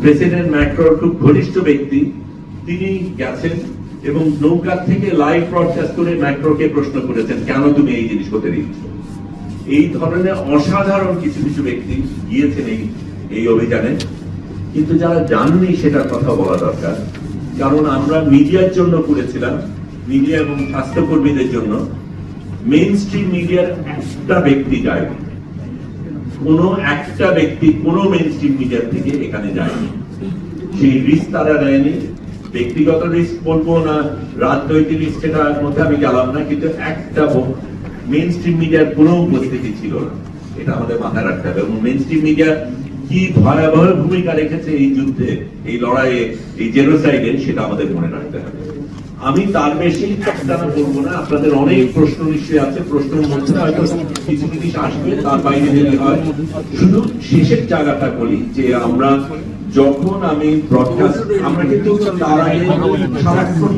President ম্যাক্রোর খুব ঘনিষ্ঠ ব্যক্তি, তিনি গেছেন এবং নৌকা থেকে লাইভ ব্রডকাস্ট করে ম্যাক্রোকে প্রশ্ন করেছেন, কেন তুমি এই জিনিস করতে দিচ্ছ? এই ধরনের অসাধারণ কিছু কিছু ব্যক্তি গিয়েছেন এই এই অভিযানে। কিন্তু যারা জাননি সেটার কথা বলা দরকার, কারণ আমরা মিডিয়ার জন্য করেছিলাম, মিডিয়া এবং স্বাস্থ্যকর্মীদের জন্য। মেইন স্ট্রিম মিডিয়ার একটা ব্যক্তি যায়নি। কোনো একটা ব্যক্তি কোনো মেইন স্ট্রিম মিডিয়া থেকে এখানে যায়নি। সেই রিস্ক তারা নেয়নি। ব্যক্তিগত রিস্ক বলব না, রাজনৈতিক রিস্ক সেটার মধ্যে আমি গেলাম না, কিন্তু একটা স্ট্রিম মিডিয়ার কোনো উপস্থিতি ছিল না। এটা আমাদের মাথায় রাখতে হবে। এবং স্ট্রিম মিডিয়া কি ভয়াবহ ভূমিকা রেখেছে এই যুদ্ধে, এই লড়াইয়ে, এই জেনোসাইডে সেটা আমাদের মনে রাখতে হবে। আমি তার বেশি টানা বলব না? আপনাদের অনেক প্রশ্ন নিশ্চয়ই আছে। প্রশ্ন মধ্যে হয়তো কিছু জিনিস আসবে, তার বাইরে হয়। শুধু শেষের জায়গাটা বলি যে আমরা যখন আমি ব্রডকাস্ট আমরা কিন্তু তার আগে সারাক্ষণ